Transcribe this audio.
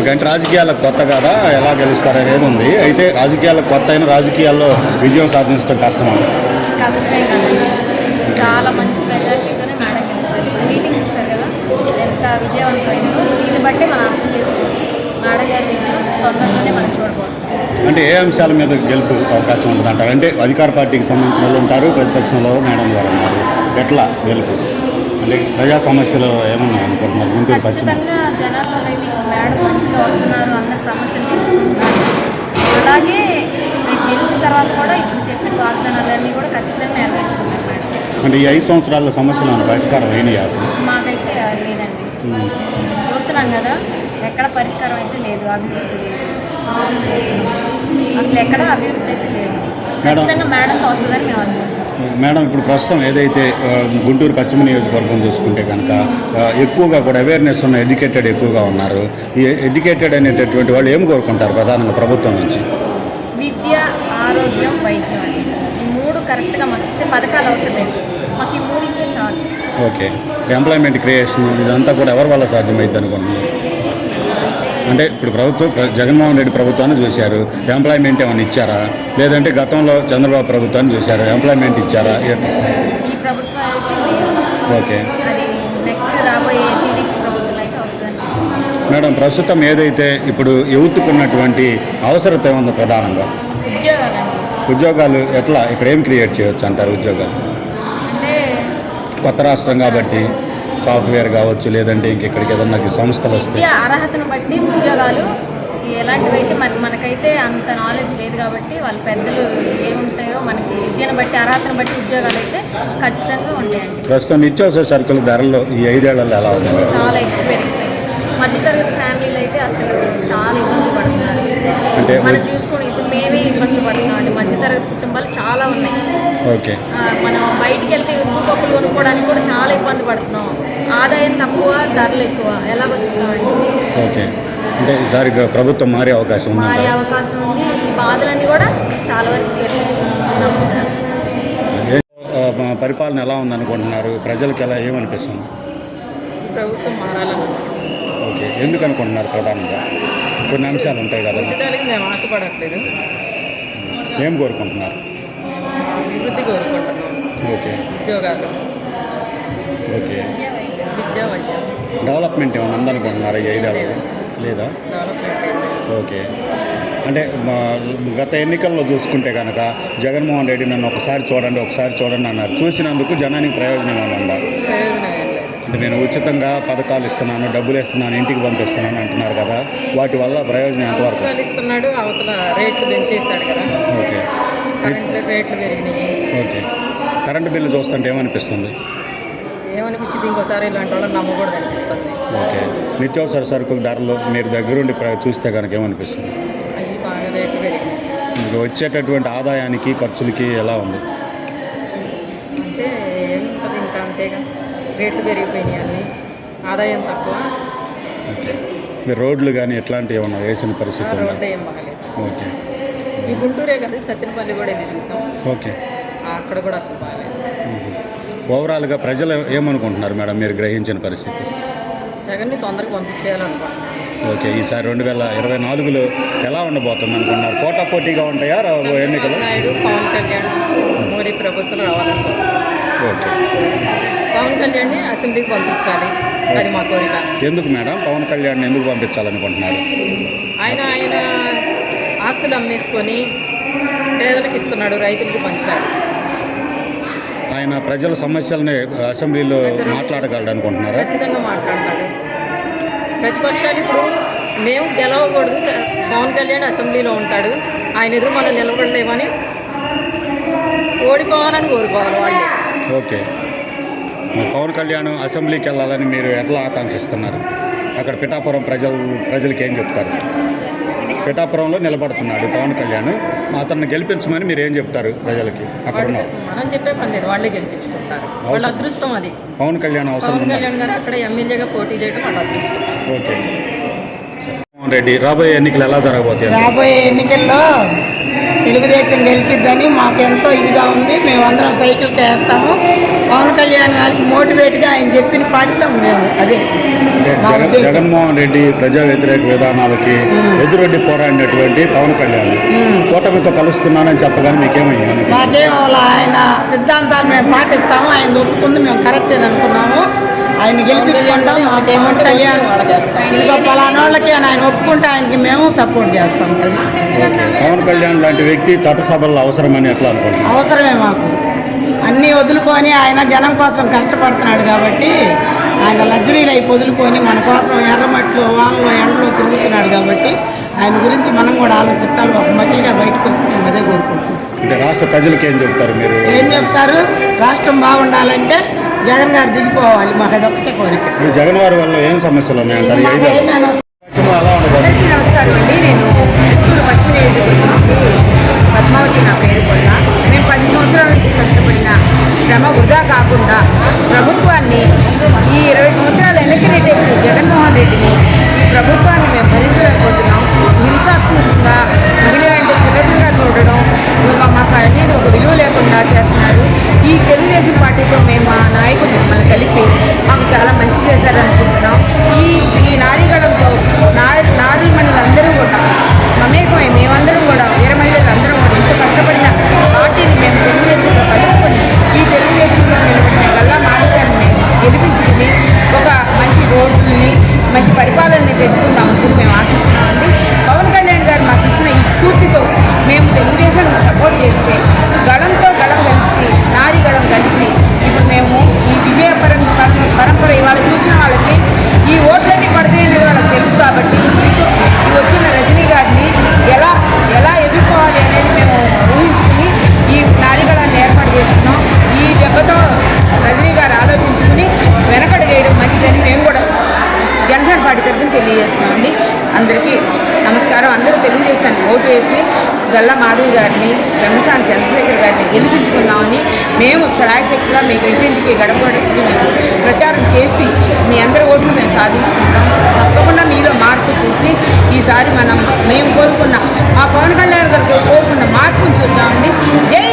అంటే రాజకీయాలకు కొత్త కదా ఎలా గెలుస్తారు అనేది ఉంది. అయితే రాజకీయాలకు కొత్త అయిన రాజకీయాల్లో విజయం సాధించడం కష్టం కష్టమే కదండి. చాలా మంచి మెజార్టీతోనే మేడం గెలుస్తారు. ఇప్పుడు మీటింగ్ చూస్తారు కదా ఎంత విజయవంతమైందో. దీన్ని బట్టి మనం అర్థం చేసుకోవచ్చు మేడం గారి విజయం తొందరలోనే మనం చూడబోతున్నాం. అంటే ఏ అంశాల మీద గెలుపు అవకాశం ఉంటుంది అంటారు అంటే అధికార పార్టీకి సంబంధించిన వాళ్ళు ఉంటారు ప్రతిపక్షంలో మేడం గారు ఉన్నారు. ఎట్లా గెలుపు? అంటే ప్రజా సమస్యలు ఏమన్నా అనుకుంటున్నారు? గుంటూరు పశ్చిమ. జనాల్లో మేడం మంచిగా వస్తున్నారు అందరి సమస్యలు తెలుసుకుంటున్నారు అలాగే రేపు గెలిచిన తర్వాత కూడా ఇప్పుడు చెప్పిన వాగ్దానాలన్నీ కూడా ఖచ్చితంగా నెరవేర్చుకుంటారు మేడం అంటే ఈ ఐదు సంవత్సరాల సమస్యలు పరిష్కారం అయినాయి అసలు మాకైతే లేదండి. చూస్తున్నాం కదా ఎక్కడ పరిష్కారం అయితే లేదు అభివృద్ధి లేదు. అసలు ఎక్కడ అభివృద్ధి అయితే లేదు. ఖచ్చితంగా మేడంతో వస్తుందని మేము అనుకుంటున్నాం. మేడం ఇప్పుడు ప్రస్తుతం ఏదైతే గుంటూరు పశ్చిమ నియోజకవర్గం చూసుకుంటే కనుక ఎక్కువగా కూడా అవేర్నెస్ ఉన్న ఎడ్యుకేటెడ్ ఎక్కువగా ఉన్నారు. ఈ ఎడ్యుకేటెడ్ అనేటటువంటి వాళ్ళు ఏం కోరుకుంటారు ప్రధానంగా ప్రభుత్వం నుంచి? విద్య ఆరోగ్యం వైద్యం ఈ మూడు కరెక్ట్గా మాకు ఇస్తే పథకాలు అవసరం లేదు మాకు ఈ మూడు ఇస్తే చాలు. ఓకే. ఎంప్లాయ్మెంట్ క్రియేషన్ ఇదంతా కూడా ఎవరి వల్ల సాధ్యమైంది అనుకుంటున్నారు? అంటే ఇప్పుడు ప్రభుత్వం ప్ర- జగన్మోహన్ రెడ్డి ప్రభుత్వాన్ని చూశారు. ఎంప్లాయ్మెంట్ ఏమైనా ఇచ్చారా? లేదంటే గతంలో చంద్రబాబు ప్రభుత్వాన్ని చూశారు? ఎంప్లాయ్మెంట్ ఇచ్చారా? ఓకే. మేడం ప్రస్తుతం ఏదైతే ఇప్పుడు యువతకు ఉన్నటువంటి అవసరత ఏముందో ప్రధానంగా? ఉద్యోగాలు ఎట్లా? ఇక్కడ ఏం క్రియేట్ చేయొచ్చు అంటారు ఉద్యోగాలు? కొత్త రాష్ట్రం కాబట్టి. సాఫ్ట్వేర్ కావచ్చు లేదంటే ఇంక ఇక్కడికి ఏదన్నా సంస్థలు వస్తాయి అర్హతను బట్టి ఉద్యోగాలు ఎలాంటివి అయితే మరి మనకైతే అంత నాలెడ్జ్ లేదు కాబట్టి వాళ్ళ పెద్దలు ఏముంటాయో మనకి విద్యను బట్టి అర్హతను బట్టి ఉద్యోగాలు అయితే ఖచ్చితంగా ఉంటాయండి. ప్రస్తుతం నిత్యావసర సరుకుల ధరలు ఈ ఐదేళ్ళలో ఎలా ఉంది? చాలా ఎక్కువ పెరిగిపోయింది మధ్యతరగతి ఫ్యామిలీలు అయితే అసలు చాలా ఇబ్బంది పడుతున్నారు. అంటే మనం ఇప్పుడు మేమే ఇబ్బంది పడుతున్నాం అండి మధ్యతరగతి కుటుంబాలు చాలా ఉన్నాయి. మనం బయటికి వెళ్తే ఉప్పు పప్పులు కొనుక్కోవడానికి కూడా చాలా ఇబ్బంది పడుతున్నాం. ఆదాయం తక్కువ ధరలు ఎక్కువ. ఎలా బతుకుతామండి ఓకే. అంటే ఈసారి ప్రభుత్వం మారే అవకాశం మారే ఉందంట అవకాశం ఉంది. ఈ బాధలన్నీ కూడా చాలా వరకు పరిపాలన ఎలా ఉందనుకుంటున్నారు? ప్రజలకు ఎలా ఏమనిపిస్తుంది? ఈ ప్రభుత్వం మారాలని ఓకే. ఎందుకు అనుకుంటున్నారు ప్రధానంగా? కొన్ని అంశాలు ఉంటాయి కదా. ఉచితాలకి మేము ఆశపడట్లేదు. ఏం కోరుకుంటున్నారు? అభివృద్ధి కోరుకుంటున్నాం. ఓకే. ఉద్యోగాలు. ఓకే. విద్య వైద్యం. డెవలప్మెంట్ ఏమైనా ఉందనుకుంటున్నారు ఈ లేదా. డెవలప్మెంట్. ఓకే. అంటే గత ఎన్నికల్లో చూసుకుంటే కనుక జగన్మోహన్ రెడ్డి నన్ను ఒకసారి చూడండి ఒకసారి చూడండి అన్నారు. చూసినందుకు జనానికి ప్రయోజనం ఏమైనా ఉందా? నేను ఉచితంగా పథకాలు ఇస్తున్నాను డబ్బులు ఇస్తున్నాను ఇంటికి పంపిస్తున్నాను అంటున్నారు కదా. వాటి వల్ల ప్రయోజనం ఎంతవరకు ఉచితాలు ఇస్తున్నాడు అవతల రేట్లు పెంచేస్తాడు కదా. ఓకే. కరెంట్ రేట్లు పెరిగినాయి. ఓకే. కరెంటు బిల్లు చూస్తుంటే ఏమనిపిస్తుంది? ఏమనిపించింది? ఇంకోసారి ఇలాంటి వాళ్ళని నమ్మకూడదు అనిపిస్తుంది. ఓకే. నిత్యావసర సరుకుల ధరలు మీరు దగ్గరుండి ప్ర- చూస్తే కనుక ఏమనిపిస్తుంది? అవి బాగా రేట్లు పెరిగినాయి. మీకు వచ్చేటటువంటి ఆదాయానికి ఖర్చులకి ఎలా ఉంది? అంటే ఏముంటుంది ఇంకా అంతేగా. రేట్లు పెరిగిపోయినాయి అన్నీ. ఆదాయం తక్కువ. రోడ్లు కానీ ఎట్లాంటివి ఏమన్నా వేసిన పరిస్థితి రోడ్లు ఏం బాగలేదు. ఓకే. ఈ గుంటూరే కదా సత్యనపల్లి కూడా వెళ్ళి చూసాం. ఓకే. అక్కడ కూడా అసలు బాగాలేదు. ఓవరాల్గా ప్రజలు ఏమనుకుంటున్నారు మేడం మీరు గ్రహించిన పరిస్థితి? జగన్ని తొందరగా పంపించేయాలనుకుంటున్నాను ఓకే. ఈసారి రెండు వేల ఇరవై నాలుగులో ఎలా ఉండబోతుంది అనుకున్నారు పోటా పోటీగా ఉంటాయా ఎన్నికలు? నాయుడు పవన్ కళ్యాణ్ మోడీ ప్రభుత్వం రావాలనుకుంటున్నాను ఓకే. పవన్ కళ్యాణ్ని అసెంబ్లీకి పంపించాలి. అది మా కోరిక. ఎందుకు మేడం? పవన్ కళ్యాణ్ ఎందుకు పంపించాలనుకుంటున్నారు? ఆయన ఆయన ఆస్తులు అమ్మేసుకొని పేదలకు ఇస్తున్నాడు రైతులకు పంచాడు ఆయన ప్రజల సమస్యలని అసెంబ్లీలో మాట్లాడగలడు అనుకుంటున్నారా ఖచ్చితంగా మాట్లాడతాడు. ప్రతిపక్షాలు ఇప్పుడు మేము గెలవకూడదు. పవన్ కళ్యాణ్ అసెంబ్లీలో ఉంటాడు. ఆయన ఎదురు మనం నిలబడలేమని ఓడిపోవాలని కోరుకోవాలి వాళ్ళే. ఓకే. పవన్ కళ్యాణ్ అసెంబ్లీకి వెళ్ళాలని మీరు ఎట్లా ఆకాంక్షిస్తున్నారు? అక్కడ పిఠాపురం ప్రజలు ప్రజలకి ఏం చెప్తారు? పిఠాపురంలో నిలబడుతున్నాడు పవన్ కళ్యాణ్. అతన్ని గెలిపించమని మీరు ఏం చెప్తారు ప్రజలకి? అక్కడ మనం చెప్పే పని లేదు వాళ్ళే గెలిపించుకుంటారు. వాళ్ళ అదృష్టం అది. పవన్ కళ్యాణ్ అవసరం పవన్ కళ్యాణ్ గారు అక్కడ ఎమ్మెల్యేగా పోటీ చేయడం వాళ్ళ అదృష్టం. ఓకే. రెడ్డి రాబోయే ఎన్నికలు ఎలా జరగబోతాయి? రాబోయే ఎన్నికల్లో తెలుగుదేశం గెలిచిద్దని మాకు ఎంతో ఇదిగా ఉంది. మేమందరం సైకిల్కి వేస్తాము కళ్యాణ్ గారికి మోటివేట్గా ఆయన చెప్పిన పాడితాం మేము అదే. జగన్మోహన్ రెడ్డి ప్రజా వ్యతిరేక విధానాలకి ఎదురొడ్డి పోరాడినటువంటి పవన్ కళ్యాణ్. కూటమితో కలుస్తున్నానని చెప్పగానే మీకేమయ్యింది మాకేం వాళ్ళ ఆయన సిద్ధాంతాలు మేము పాటిస్తాము ఆయన ఒప్పుకుంది మేము కరెక్ట్ అని అనుకున్నాము. ఆయన గెలిపించుకుంటాం మా పవన్ కళ్యాణ్ ఇదిగో పలానా వాళ్ళకి అని ఆయన ఒప్పుకుంటే ఆయనకి మేము సపోర్ట్ చేస్తాం. పవన్ కళ్యాణ్ లాంటి వ్యక్తి చట్టసభల్లో అవసరమని ఎట్లా అనుకుంటున్నారు? అవసరమే మాకు. అన్నీ వదులుకొని ఆయన జనం కోసం కష్టపడుతున్నాడు కాబట్టి ఆయన లగ్జరీలు అయి వదులుకొని మన కోసం ఎర్రమట్లో వానలో ఎండలో తిరుగుతున్నాడు కాబట్టి ఆయన గురించి మనం కూడా ఆలోచించాలి. ఒక మగిలిగా బయటకు వచ్చి మేము అదే కోరుకుంటున్నాం. రాష్ట్ర ప్రజలకు ఏం చెప్తారు మీరు? ఏం చెప్తారు? రాష్ట్రం బాగుండాలంటే జగన్ గారు దిగిపోవాలి. మాకు అదొక్కటే కోరిక. జగన్ వారి వల్ల ఏం సమస్యలు ఉన్నాయంటారు? నమస్కారం అండి. నేను చిత్తూరు పశ్చిమ నియోజకవర్గం నుంచి పద్మావతి నా పేరు సంవత్సరాల కష్టపడిన శ్రమ వృధా కాకుండా ప్రభుత్వాన్ని ఈ ఇరవై సంవత్సరాలు వెనక్కి నెట్టేసిన జగన్మోహన్ రెడ్డిని ఈ ప్రభుత్వాన్ని మేము భరించలేకపోతున్నాం. హింసాత్మకంగా మహిళలంటే చులకనగా చూడడం మా- మాకు అనేది ఒక విలువ లేకుండా చేస్తున్నారు. మాధవ్ గారిని వెమ్మసాని చంద్రశేఖర్ గారిని గెలిపించుకుందామని మేము సరాయశక్తిగా మీకు ఇంటింటికి గడప గడపకి మేము ప్రచారం చేసి మీ అందరి ఓట్లు మేము సాధించుకుంటాం. తప్పకుండా మీలో మార్పు చూసి ఈసారి మనం మేము కోరుకున్న మా పవన్ కళ్యాణ్ గారు కోరుకున్న మార్పును చూద్దామండి. జై